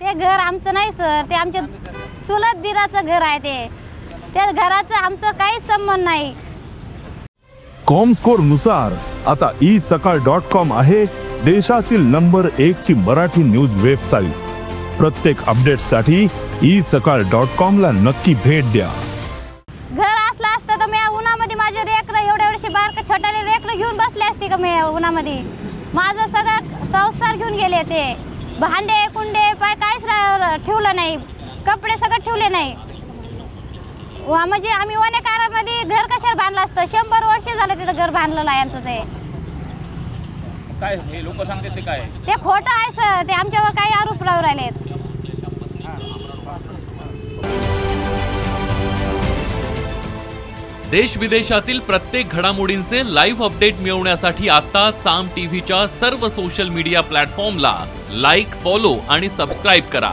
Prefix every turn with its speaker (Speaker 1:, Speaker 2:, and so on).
Speaker 1: ते घर आमचं नाही सर. ते आमच्या चुलत दिराचं घर आहे ते. त्या घराचं आमचं काहीच संबंध नाही.
Speaker 2: कॉमस्कोरनुसार आता ई सकाळ डॉट कॉम आहे देशातील नंबर एक ची मराठी न्यूज वेबसाईट. प्रत्येक अपडेटसाठी ई सकाळ डॉट कॉम ला नक्की भेट द्या.
Speaker 1: घर असलं असतं तर मी उन्हामध्ये माझे रेकडं एवढ्या एवढे बारक छोटाले रेकडं घेऊन बसले असते का मी उन्हामध्ये? माझं सगळं संसार घेऊन गेले ते. भांडे कुंडे ठेवलं नाही. कपडे सगळं ठेवले नाही. वा म्हणजे आम्ही वनेकारामध्ये घर कशाला बांधलं असतं? शंभर वर्ष झालं तिथं घर बांधलेलं आहे यांचं ते.
Speaker 3: काय हे लोक सांगतात ते काय?
Speaker 1: ते खोटं आहे सर. ते आमच्यावर काही आरोप लावून राहिलेत.
Speaker 4: देश विदेशातील प्रत्येक घडामोडींचे लाईव्ह अपडेट मिळवण्यासाठी आता साम टीव्हीच्या सर्व सोशल मीडिया प्लॅटफॉर्मला लाईक फॉलो आणि सबस्क्राईब करा.